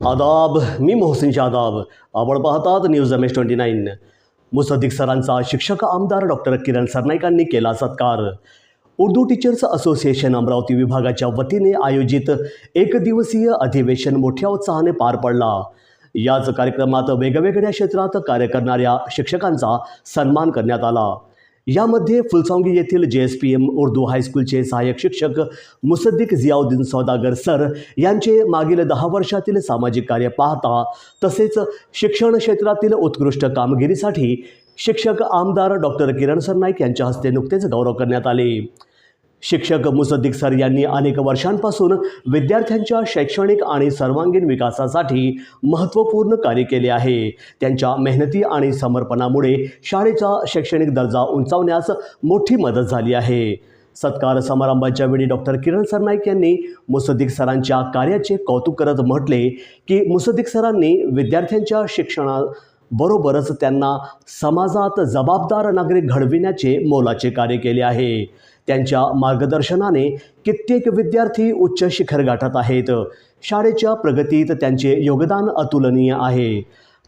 आदाब मी मोहसिन जादाब आपण पाहतात news M S twenty nine Musaddiq सरांचा शिक्षक आमदार डॉक्टर किरण सरनाईकांनी केला सत्कार. उर्दू टीचर्स असोसिएशन अमरावती विभागाच्या वतीने आयोजित एक दिवसीय अधिवेशन मोठ्या उत्साहाने पार पडला. याच कार्यक्रमात वेगवेगळ्या क्षेत्रात कार्य करणाऱ्या शिक्षकांचा सन्मान करण्यात आला. यामध्ये फुलसॉंगी येथील J S P M Urdu हायस्कूलचे सहाय्यक शिक्षक मुसद्दिक जियाउद्दीन सौदागर सर यांचे मागील दहा वर्षातील सामाजिक कार्य पाहता तसेच शिक्षण क्षेत्रातील उत्कृष्ट कामगिरीसाठी शिक्षक आमदार डॉक्टर किरण सर नाईक यांच्या हस्ते नुकतेच गौरव करण्यात आले. शिक्षक मुसद्दिक सर यांनी अनेक वर्षांपासून विद्यार्थ्यांच्या शैक्षणिक आणि सर्वांगीण विकासासाठी महत्त्वपूर्ण कार्य केले आहे. त्यांच्या मेहनती आणि समर्पणामुळे शाळेचा शैक्षणिक दर्जा उंचावण्यास मोठी मदत झाली आहे. सत्कार समारंभाच्या वेळी डॉक्टर किरण सरनाईक यांनी मुसद्दिक सरांच्या कार्याचे कौतुक करत म्हटले की मुसद्दिक सरांनी विद्यार्थ्यांच्या शिक्षणा बरोबरच त्यांना समाजात जबाबदार नागरिक घडविण्याचे मोलाचे कार्य केले आहे. त्यांच्या मार्गदर्शनाने कित्येक विद्यार्थी उच्च शिखर गाठत आहेत. शाळेच्या प्रगतीत त्यांचे योगदान अतुलनीय आहे.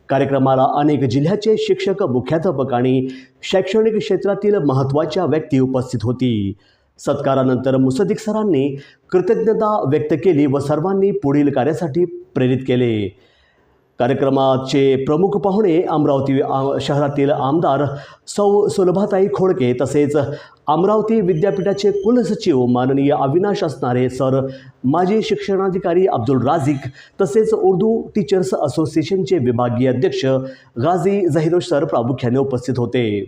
कार्यक्रमाला अनेक जिल्ह्याचे शिक्षक मुख्याध्यापक आणि शैक्षणिक क्षेत्रातील महत्त्वाच्या व्यक्ती उपस्थित होती. सत्कारानंतर मुसदिक सरांनी कृतज्ञता व्यक्त केली व सर्वांनी पुढील कार्यासाठी प्रेरित केले. कार्यक्रमाचे प्रमुख पाहुणे अमरावती शहरातील आमदार सौ सुलभाताई खोडके तसेच अमरावती विद्यापीठाचे कुलसचिव माननीय अविनाश असणारे सर माजी शिक्षणाधिकारी अब्दुल राझिक तसेच उर्दू टीचर्स असोसिएशनचे विभागीय अध्यक्ष गाझी झहिरो सर प्रामुख्याने उपस्थित होते.